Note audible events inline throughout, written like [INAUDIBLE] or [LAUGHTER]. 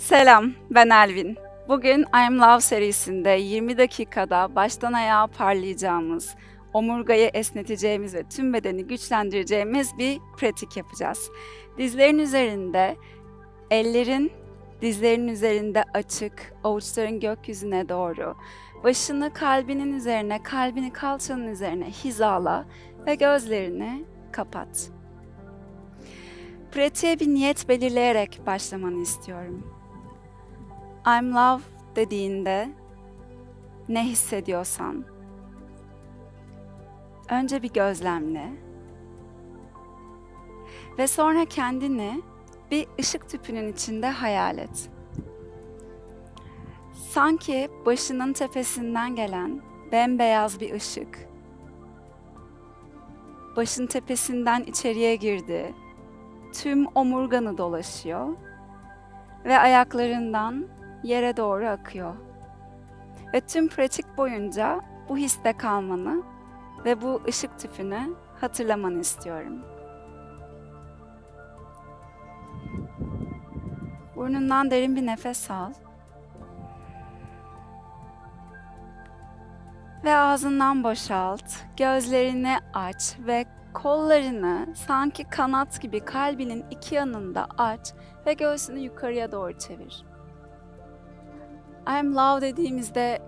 Selam, ben Elvin. Bugün I'm Love serisinde 20 dakikada baştan ayağa parlayacağımız, omurgayı esneteceğimiz ve tüm bedeni güçlendireceğimiz bir pratik yapacağız. Dizlerin üzerinde, ellerin dizlerin üzerinde açık, avuçların gökyüzüne doğru, başını kalbinin üzerine, kalbini kalçanın üzerine hizala ve gözlerini kapat. Pratiğe bir niyet belirleyerek başlamanı istiyorum. I'm love dediğinde ne hissediyorsan önce bir gözlemle ve sonra kendini bir ışık tüpünün içinde hayal et. Sanki başının tepesinden gelen bembeyaz bir ışık başın tepesinden içeriye girdi. Tüm omurganı dolaşıyor ve ayaklarından yere doğru akıyor. Ve tüm pratik boyunca bu histe kalmanı ve bu ışık tüpünü hatırlamanı istiyorum. Burnundan derin bir nefes al. Ve ağzından boşalt. Gözlerini aç ve kollarını sanki kanat gibi kalbinin iki yanında aç ve göğsünü yukarıya doğru çevir. I'm love dediğimizde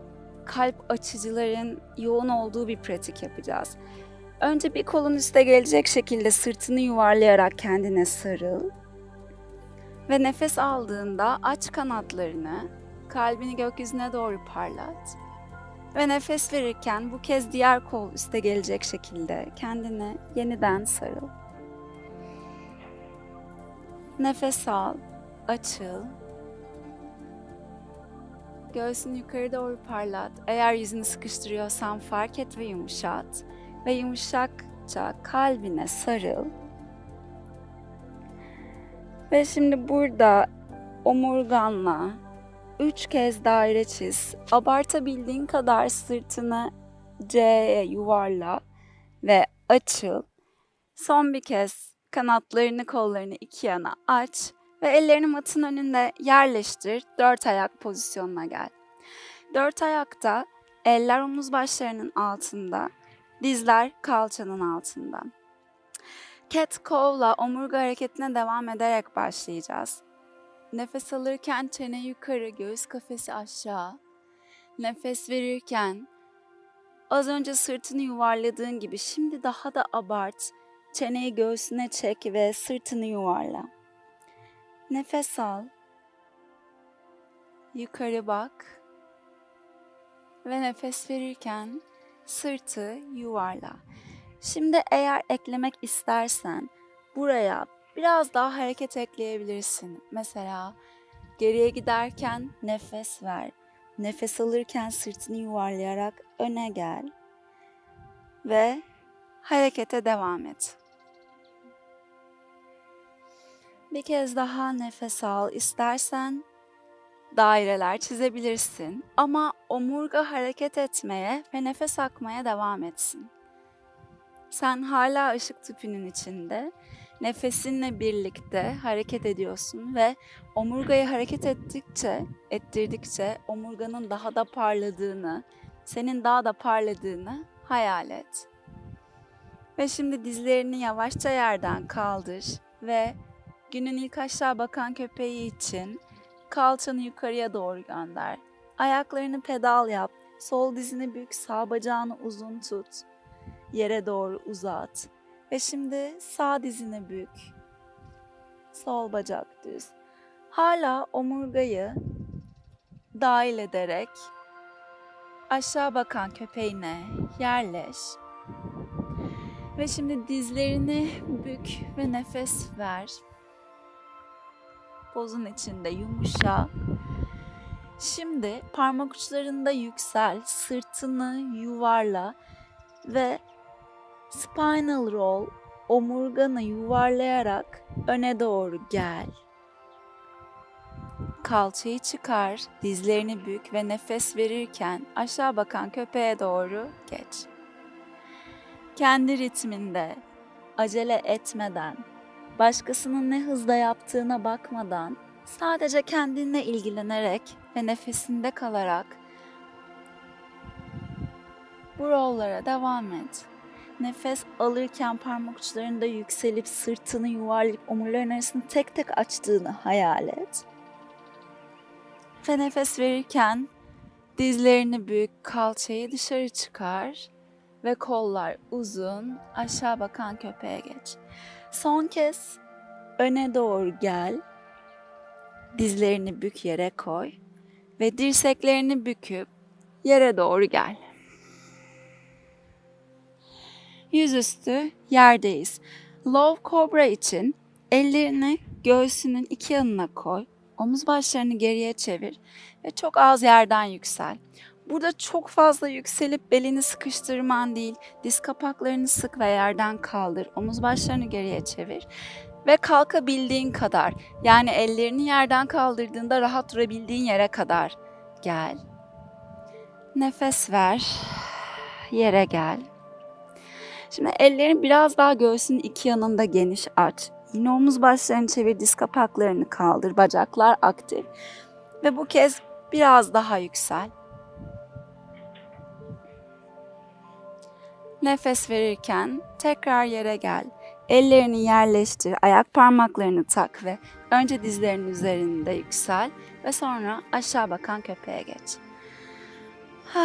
kalp açıcıların yoğun olduğu bir pratik yapacağız. Önce bir kolun üste gelecek şekilde sırtını yuvarlayarak kendine sarıl. Ve nefes aldığında aç kanatlarını, kalbini gökyüzüne doğru parlat. Ve nefes verirken bu kez diğer kol üste gelecek şekilde kendine yeniden sarıl. Nefes al, açıl. Göğsünü yukarı doğru parlat. Eğer yüzünü sıkıştırıyorsan fark et ve yumuşat. Ve yumuşakça kalbine sarıl. Ve şimdi burada omurganla üç kez daire çiz. Abartabildiğin kadar sırtını C'ye yuvarla ve açıl. Son bir kez kanatlarını kollarını iki yana aç ve ellerini matın önünde yerleştir. Dört ayak pozisyonuna gel. Dört ayakta eller omuz başlarının altında, dizler kalçanın altında. Cat Cow'la omurga hareketine devam ederek başlayacağız. Nefes alırken çene yukarı, göğüs kafesi aşağı. Nefes verirken az önce sırtını yuvarladığın gibi şimdi daha da abart. Çeneyi göğsüne çek ve sırtını yuvarla. Nefes al. Yukarı bak. Ve nefes verirken sırtı yuvarla. Şimdi eğer eklemek istersen buraya biraz daha hareket ekleyebilirsin. Mesela geriye giderken nefes ver. Nefes alırken sırtını yuvarlayarak öne gel. Ve harekete devam et. Bir kez daha nefes al. İstersen daireler çizebilirsin ama omurga hareket etmeye ve nefes akmaya devam etsin. Sen hala ışık tüpünün içinde nefesinle birlikte hareket ediyorsun ve omurgayı hareket ettikçe, ettirdikçe omurganın daha da parladığını, senin daha da parladığını hayal et. Ve şimdi dizlerini yavaşça yerden kaldır ve günün ilk aşağı bakan köpeği için kalçanı yukarıya doğru gönder. Ayaklarını pedal yap. Sol dizini bük, sağ bacağını uzun tut. Yere doğru uzat. Ve şimdi sağ dizini bük. Sol bacak düz. Hala omurgayı dahil ederek aşağı bakan köpeğine yerleş. Ve şimdi dizlerini bük ve nefes ver. Pozun içinde yumuşa. Şimdi parmak uçlarında yüksel, sırtını yuvarla ve spinal roll omurganı yuvarlayarak öne doğru gel. Kalçayı çıkar, dizlerini bük ve nefes verirken aşağı bakan köpeğe doğru geç. Kendi ritminde, acele etmeden, başkasının ne hızda yaptığına bakmadan Sadece kendinle ilgilenerek ve nefesinde kalarak bu rollara devam et. Nefes alırken parmak uçlarında yükselip sırtını yuvarlayıp omurların arasını tek tek açtığını hayal et. Ve nefes verirken dizlerini büyük, kalçayı dışarı çıkar ve kollar uzun, aşağı bakan köpeğe geç. Son kez öne doğru gel. Dizlerini bük yere koy ve dirseklerini büküp yere doğru gel. Yüzüstü yerdeyiz. Low Cobra için ellerini göğsünün iki yanına koy. Omuz başlarını geriye çevir ve çok az yerden yüksel. Burada çok fazla yükselip belini sıkıştırman değil, diz kapaklarını sık ve yerden kaldır. Omuz başlarını geriye çevir ve kalkabildiğin kadar yani ellerini yerden kaldırdığında rahat durabildiğin yere kadar gel. Nefes ver. Yere gel. Şimdi ellerini biraz daha göğsünün iki yanında geniş aç. Yine omuz başlarını çevir, diz kapaklarını kaldır, bacaklar aktif. Ve bu kez biraz daha yüksel. Nefes verirken tekrar yere gel. Ellerini yerleştir, ayak parmaklarını tak ve önce dizlerinin üzerinde yüksel ve sonra aşağı bakan köpeğe geç. [SIGHS]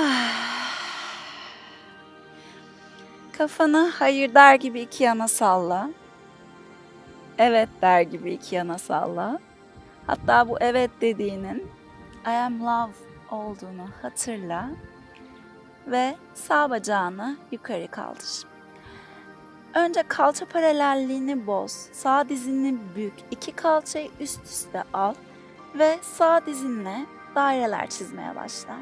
Kafanı hayır der gibi iki yana salla. Evet der gibi iki yana salla. Hatta bu evet dediğinin I am love olduğunu hatırla ve sağ bacağını yukarı kaldır. Önce kalça paralelliğini boz. Sağ dizini bük. iki kalçayı üst üste al ve sağ dizinle daireler çizmeye başla.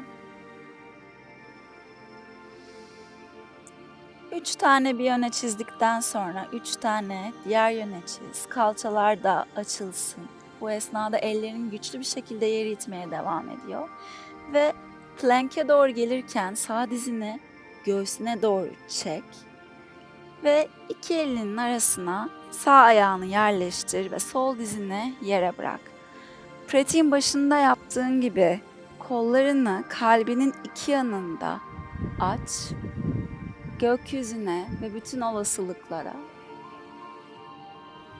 Üç tane bir yöne çizdikten sonra üç tane diğer yöne çiz. Kalçalar da açılsın. Bu esnada ellerin güçlü bir şekilde yeri itmeye devam ediyor. Ve plank'e doğru gelirken sağ dizini göğsüne doğru çek. Ve iki elinin arasına sağ ayağını yerleştir ve sol dizini yere bırak. Pratiğin başında yaptığın gibi kollarını kalbinin iki yanında aç gökyüzüne ve bütün olasılıklara.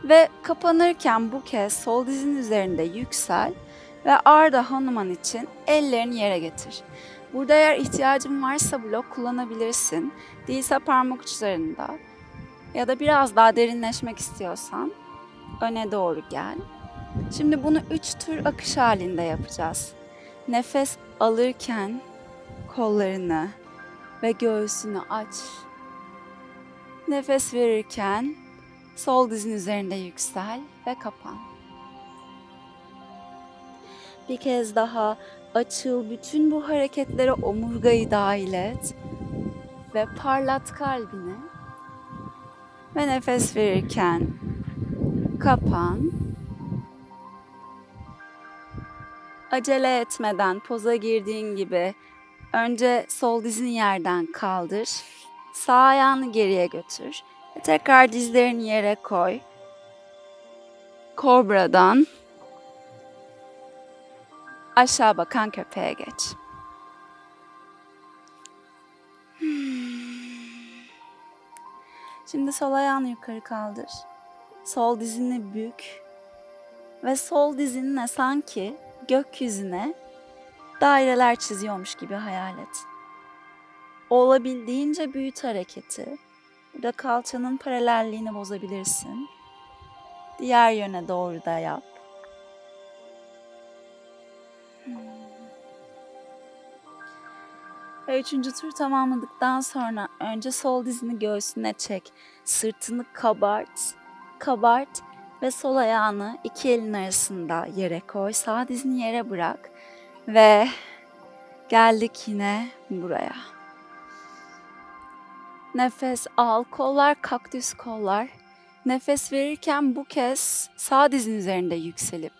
Ve kapanırken bu kez sol dizin üzerinde yüksel ve Arda Hanuman için ellerini yere getir. Burada eğer ihtiyacın varsa blok kullanabilirsin. Değilse parmak uçlarında ya da biraz daha derinleşmek istiyorsan öne doğru gel. Şimdi bunu üç tür akış halinde yapacağız. Nefes alırken kollarını ve göğsünü aç. Nefes verirken sol dizin üzerinde yüksel ve kapan. Bir kez daha açıl, bütün bu hareketlere omurgayı dahil et ve parlat kalbini. Ve nefes verirken kapan. Acele etmeden poza girdiğin gibi Önce sol dizini yerden kaldır. Sağ ayağını geriye götür. Ve tekrar dizlerini yere koy. Kobra'dan aşağı bakan köpeğe geç. Şimdi sol ayağını yukarı kaldır. Sol dizini bük. Ve sol dizinle sanki gökyüzüne daireler çiziyormuş gibi hayal et. Olabildiğince büyüt hareketi. Burada kalçanın paralelliğini bozabilirsin. Diğer yöne doğru da yap. Ve üçüncü tur tamamladıktan sonra önce sol dizini göğsüne çek. Sırtını kabart, kabart ve sol ayağını iki elin arasında yere koy. Sağ dizini yere bırak. Ve geldik yine buraya. Nefes al, kollar kaktüs kollar. Nefes verirken bu kez sağ dizin üzerinde yükselip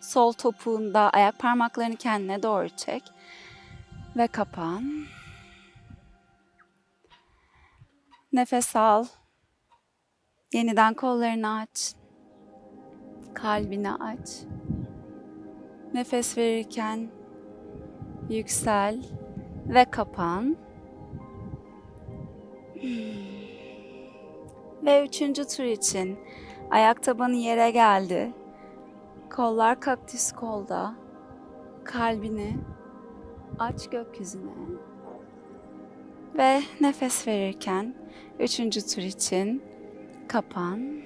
sol topuğunda ayak parmaklarını kendine doğru çek ve kapan. Nefes al. Yeniden kollarını aç. Kalbini aç. Nefes verirken yüksel ve kapan. Ve üçüncü tur için ayak tabanı yere geldi. Kollar kaktüs kolda. Kalbini aç gökyüzüne. Ve nefes verirken üçüncü tur için kapan.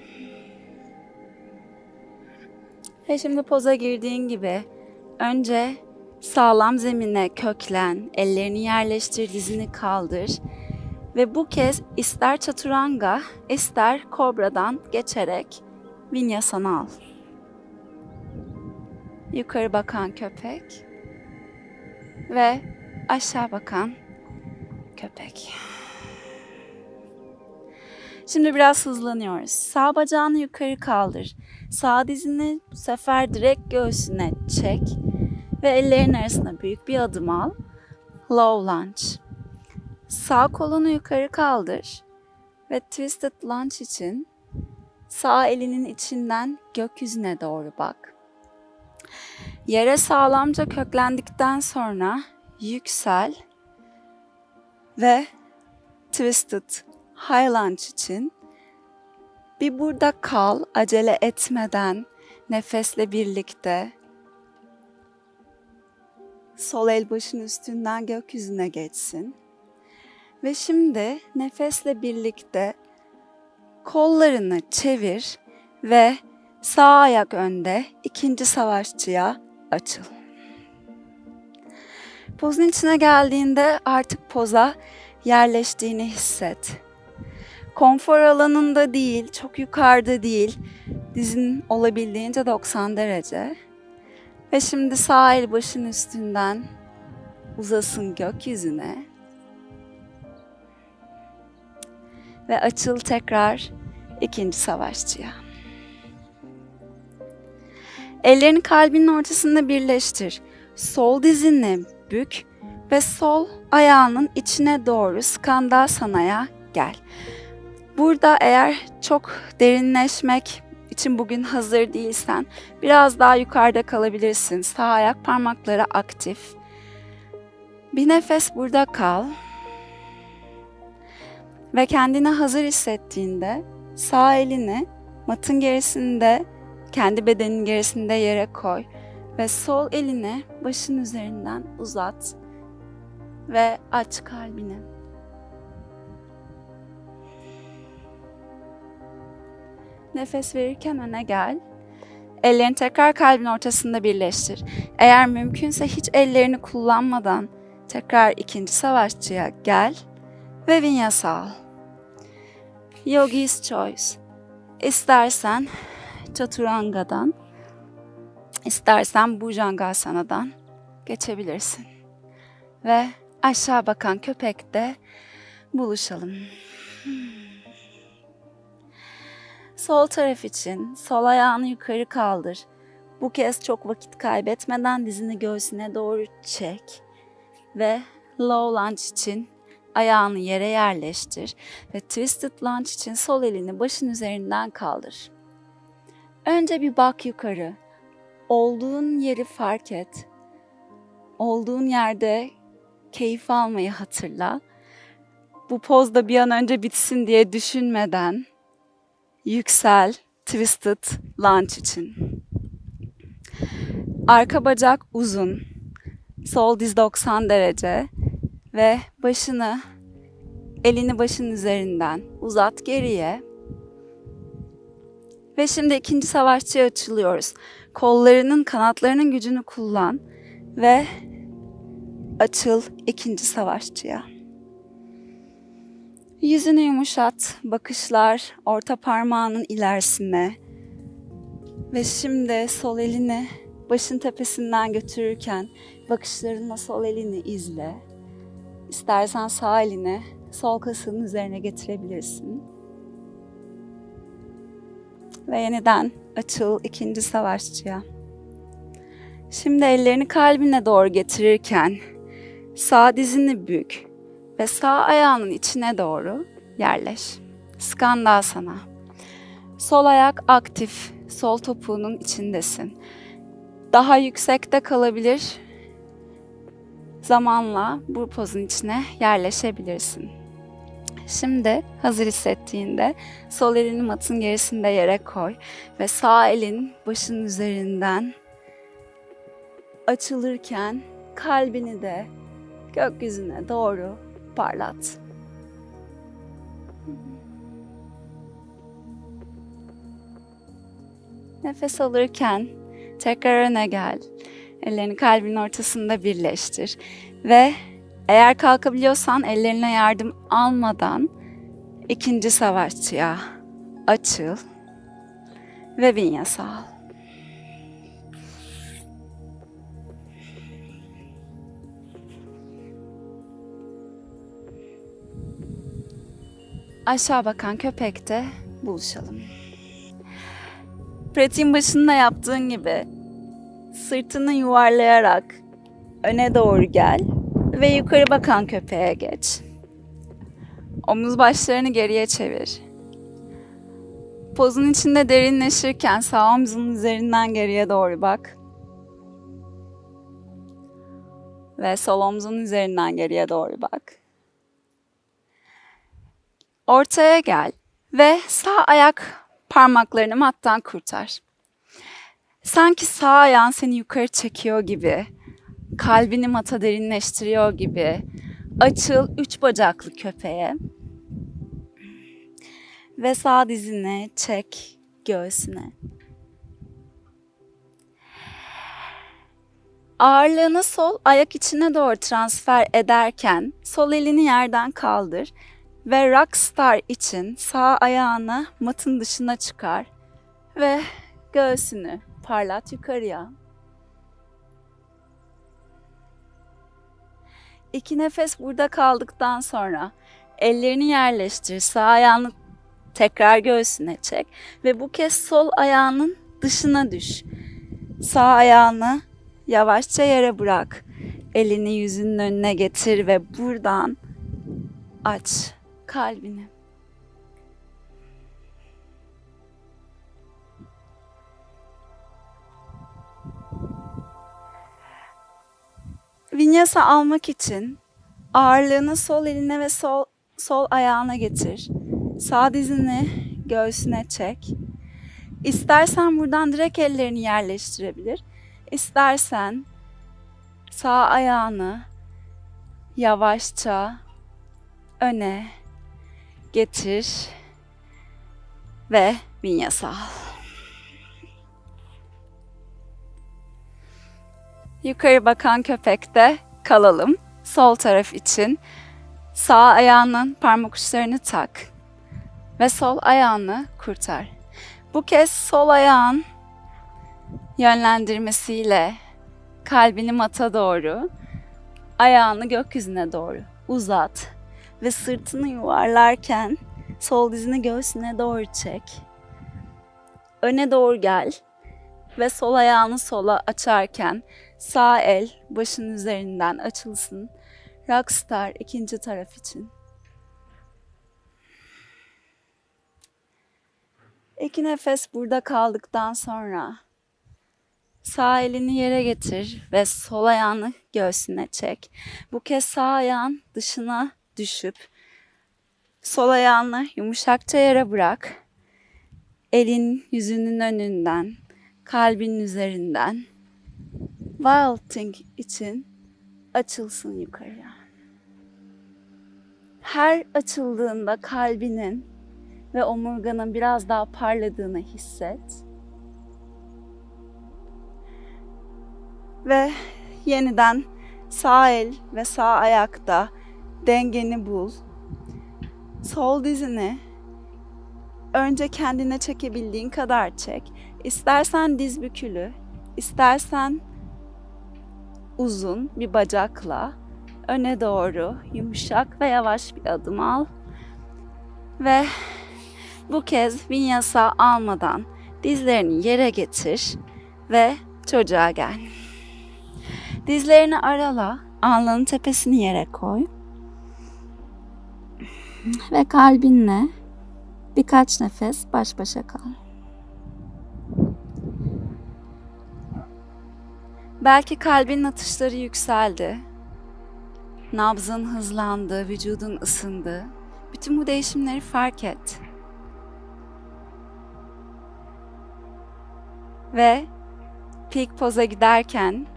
Ve şimdi poza girdiğin gibi önce sağlam zemine köklen, ellerini yerleştir, dizini kaldır. Ve bu kez ister çaturanga, ister kobradan geçerek vinyasana al. Yukarı bakan köpek ve aşağı bakan köpek. Şimdi biraz hızlanıyoruz. Sağ bacağını yukarı kaldır. Sağ dizini bu sefer direkt göğsüne çek ve ellerin arasına büyük bir adım al. Low lunge. Sağ kolunu yukarı kaldır ve twisted lunge için sağ elinin içinden gökyüzüne doğru bak. Yere sağlamca köklendikten sonra yüksel ve twisted high lunge için bir burada kal, acele etmeden, nefesle birlikte. Sol el başın üstünden gökyüzüne geçsin. Ve şimdi nefesle birlikte kollarını çevir ve sağ ayak önde ikinci savaşçıya açıl. Pozun içine geldiğinde artık poza yerleştiğini hisset. Konfor alanında değil, çok yukarıda değil. Dizin olabildiğince 90 derece. Ve şimdi sağ el başın üstünden uzasın gökyüzüne. Ve açıl tekrar ikinci savaşçıya. Ellerini kalbinin ortasında birleştir. Sol dizini bük ve sol ayağının içine doğru skandal gel. Burada eğer çok derinleşmek için bugün hazır değilsen biraz daha yukarıda kalabilirsin. Sağ ayak parmakları aktif. Bir nefes burada kal. Ve kendini hazır hissettiğinde sağ elini matın gerisinde, kendi bedenin gerisinde yere koy ve sol elini başın üzerinden uzat ve aç kalbini. Nefes verirken öne gel. Ellerini tekrar kalbin ortasında birleştir. Eğer mümkünse hiç ellerini kullanmadan tekrar ikinci savaşçıya gel ve vinyasa al. Yogi's Choice. İstersen Chaturanga'dan, istersen Bhujangasana'dan geçebilirsin. Ve aşağı bakan köpekte buluşalım. Sol taraf için sol ayağını yukarı kaldır. Bu kez çok vakit kaybetmeden dizini göğsüne doğru çek. Ve low lunge için ayağını yere yerleştir ve twisted lunge için sol elini başın üzerinden kaldır. Önce bir bak yukarı. Olduğun yeri fark et. Olduğun yerde keyif almayı hatırla. Bu pozda bir an önce bitsin diye düşünmeden yüksel, twisted lunge için. Arka bacak uzun, sol diz 90 derece ve başını elini başın üzerinden uzat geriye. Ve şimdi ikinci savaşçıya açılıyoruz. Kollarının, kanatlarının gücünü kullan ve açıl ikinci savaşçıya. Yüzünü yumuşat, bakışlar orta parmağının ilerisine. Ve şimdi sol elini başın tepesinden götürürken bakışlarınla sol elini izle. İstersen sağ elini sol kasının üzerine getirebilirsin. Ve yeniden açıl ikinci savaşçıya. Şimdi ellerini kalbine doğru getirirken sağ dizini bük ve sağ ayağının içine doğru yerleş. Skandasana. Sol ayak aktif, sol topuğunun içindesin. daha yüksekte kalabilir. Zamanla bu pozun içine yerleşebilirsin. Şimdi hazır hissettiğinde sol elini matın gerisinde yere koy ve sağ elin başın üzerinden açılırken kalbini de gökyüzüne doğru parlat. Nefes alırken tekrar öne gel. Ellerini kalbin ortasında birleştir ve eğer kalkabiliyorsan ellerine yardım almadan ikinci savaşçıya açıl ve vinyasa al. Aşağı bakan köpekte buluşalım. Pratiğin başında yaptığın gibi sırtını yuvarlayarak öne doğru gel ve yukarı bakan köpeğe geç. Omuz başlarını geriye çevir. Pozun içinde derinleşirken sağ omzunun üzerinden geriye doğru bak. Ve sol omzun üzerinden geriye doğru bak. Ortaya gel ve sağ ayak parmaklarını mattan kurtar. Sanki sağ ayağın seni yukarı çekiyor gibi, kalbini mata derinleştiriyor gibi. Açıl üç bacaklı köpeğe ve sağ dizini çek göğsüne. Ağırlığını sol ayak içine doğru transfer ederken sol elini yerden kaldır ve rockstar için sağ ayağını matın dışına çıkar ve göğsünü parlat yukarıya. İki nefes burada kaldıktan sonra ellerini yerleştir. Sağ ayağını tekrar göğsüne çek ve bu kez sol ayağının dışına düş. Sağ ayağını yavaşça yere bırak. Elini yüzünün önüne getir ve buradan aç kalbini. Vinyasa almak için ağırlığını sol eline ve sol sol ayağına getir. Sağ dizini göğsüne çek. İstersen buradan direkt ellerini yerleştirebilir. İstersen sağ ayağını yavaşça öne getir ve vinyasa al. Yukarı bakan köpekte kalalım. Sol taraf için sağ ayağının parmak uçlarını tak ve sol ayağını kurtar. Bu kez sol ayağın yönlendirmesiyle kalbini mata doğru, ayağını gökyüzüne doğru uzat ve sırtını yuvarlarken sol dizini göğsüne doğru çek. Öne doğru gel ve sol ayağını sola açarken sağ el başın üzerinden açılsın. Rockstar ikinci taraf için. İki nefes burada kaldıktan sonra sağ elini yere getir ve sol ayağını göğsüne çek. Bu kez sağ ayağın dışına düşüp sol ayağını yumuşakça yere bırak. Elin yüzünün önünden, kalbin üzerinden Wilting için açılsın yukarıya. Her açıldığında kalbinin ve omurganın biraz daha parladığını hisset. Ve yeniden sağ el ve sağ ayakta dengeni bul. Sol dizini önce kendine çekebildiğin kadar çek. İstersen diz bükülü, istersen uzun bir bacakla öne doğru yumuşak ve yavaş bir adım al. Ve bu kez vinyasa almadan dizlerini yere getir ve çocuğa gel. Dizlerini arala, alnının tepesini yere koy. Ve kalbinle birkaç nefes baş başa kal. Belki kalbinin atışları yükseldi. Nabzın hızlandı, vücudun ısındı. Bütün bu değişimleri fark et. Ve peak poza giderken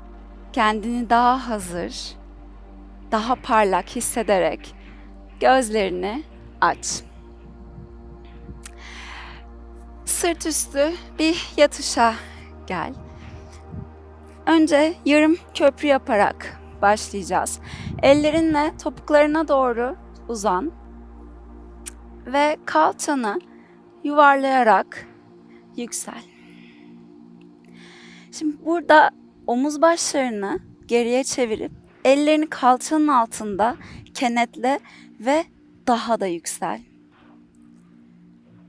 kendini daha hazır, daha parlak hissederek gözlerini aç. Sırt üstü bir yatışa gel. Önce yarım köprü yaparak başlayacağız. Ellerinle topuklarına doğru uzan ve kalçanı yuvarlayarak yüksel. Şimdi burada omuz başlarını geriye çevirip ellerini kalçanın altında kenetle ve daha da yüksel.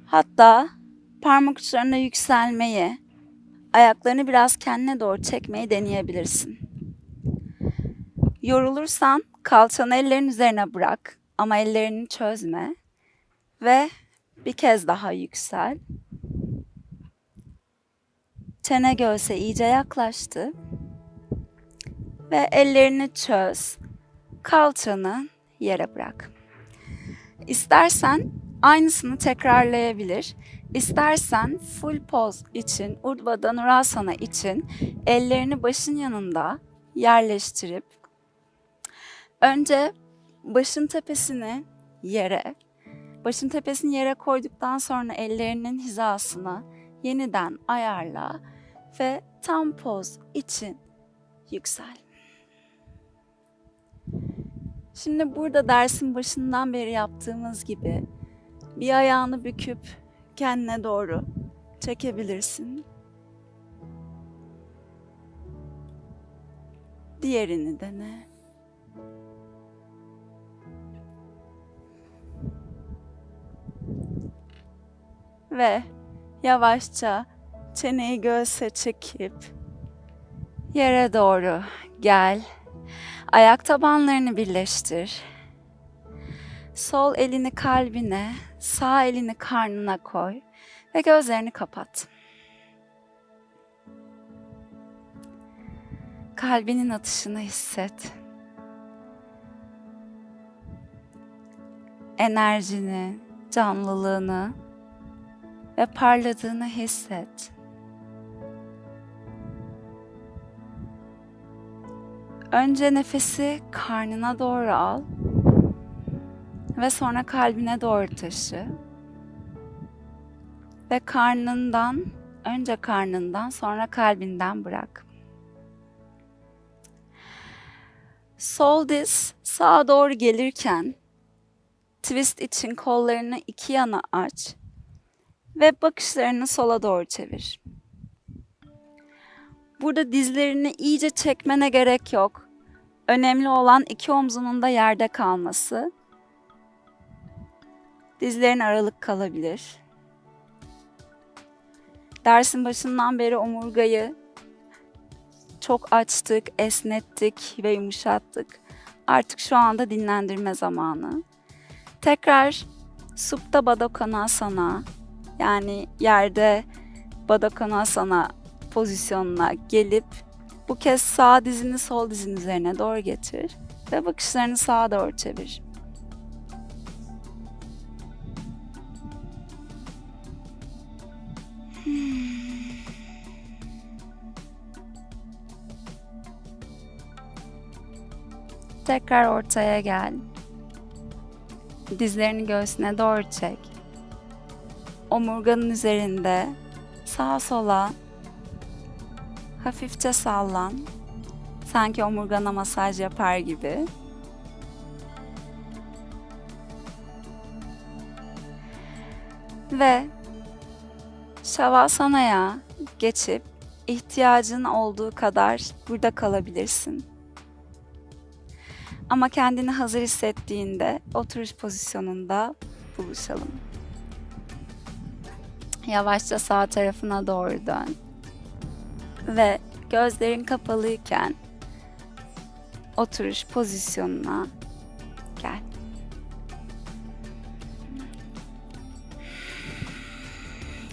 Hatta parmak uçlarına yükselmeyi, ayaklarını biraz kendine doğru çekmeyi deneyebilirsin. Yorulursan kalçanı ellerin üzerine bırak ama ellerini çözme ve bir kez daha yüksel. Çene göğse iyice yaklaştı. Ve ellerini çöz. Kalçanı yere bırak. İstersen aynısını tekrarlayabilir. İstersen full pose için, Urdhva Dhanurasana için ellerini başın yanında yerleştirip önce başın tepesini yere, başın tepesini yere koyduktan sonra ellerinin hizasını yeniden ayarla ve tam poz için yüksel. Şimdi burada dersin başından beri yaptığımız gibi bir ayağını büküp kendine doğru çekebilirsin. Diğerini dene. Ve yavaşça çeneyi göğse çekip yere doğru gel. Ayak tabanlarını birleştir. Sol elini kalbine, sağ elini karnına koy ve gözlerini kapat. Kalbinin atışını hisset. Enerjini, canlılığını ve parladığını hisset. Önce nefesi karnına doğru al ve sonra kalbine doğru taşı. Ve karnından, önce karnından sonra kalbinden bırak. Sol diz sağa doğru gelirken twist için kollarını iki yana aç ve bakışlarını sola doğru çevir. Burada dizlerini iyice çekmene gerek yok. Önemli olan iki omzunun da yerde kalması. Dizlerin aralık kalabilir. Dersin başından beri omurgayı çok açtık, esnettik ve yumuşattık. Artık şu anda dinlendirme zamanı. Tekrar Supta Baddha yani yerde Baddha pozisyonuna gelip bu kez sağ dizini sol dizin üzerine doğru getir ve bakışlarını sağa doğru çevir. Tekrar ortaya gel. Dizlerini göğsüne doğru çek. Omurganın üzerinde sağa sola hafifçe sallan. Sanki omurgana masaj yapar gibi. Ve Şavasana'ya geçip ihtiyacın olduğu kadar burada kalabilirsin. Ama kendini hazır hissettiğinde oturuş pozisyonunda buluşalım. Yavaşça sağ tarafına doğru dön. Ve gözlerin kapalıyken oturuş pozisyonuna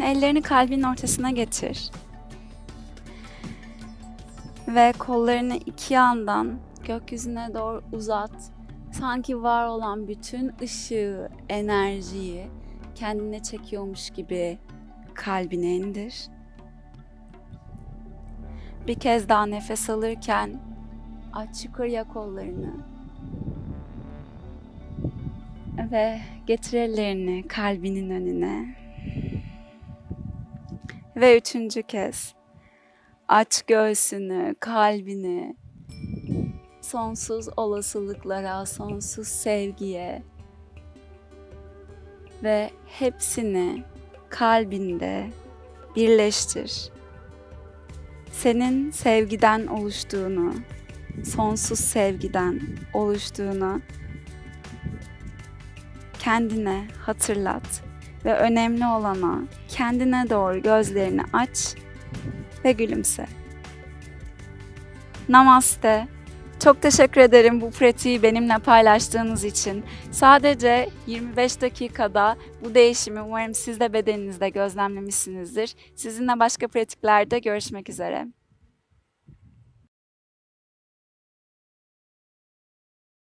Ellerini kalbin ortasına getir. Ve kollarını iki yandan gökyüzüne doğru uzat. Sanki var olan bütün ışığı, enerjiyi kendine çekiyormuş gibi kalbine indir. Bir kez daha nefes alırken aç yukarıya kollarını. Ve getir ellerini kalbinin önüne. Ve üçüncü kez. Aç göğsünü, kalbini. Sonsuz olasılıklara, sonsuz sevgiye. Ve hepsini kalbinde birleştir. Senin sevgiden oluştuğunu, sonsuz sevgiden oluştuğunu kendine hatırlat ve önemli olana kendine doğru gözlerini aç ve gülümse. Namaste. Çok teşekkür ederim bu pratiği benimle paylaştığınız için. Sadece 25 dakikada bu değişimi umarım siz de bedeninizde gözlemlemişsinizdir. Sizinle başka pratiklerde görüşmek üzere.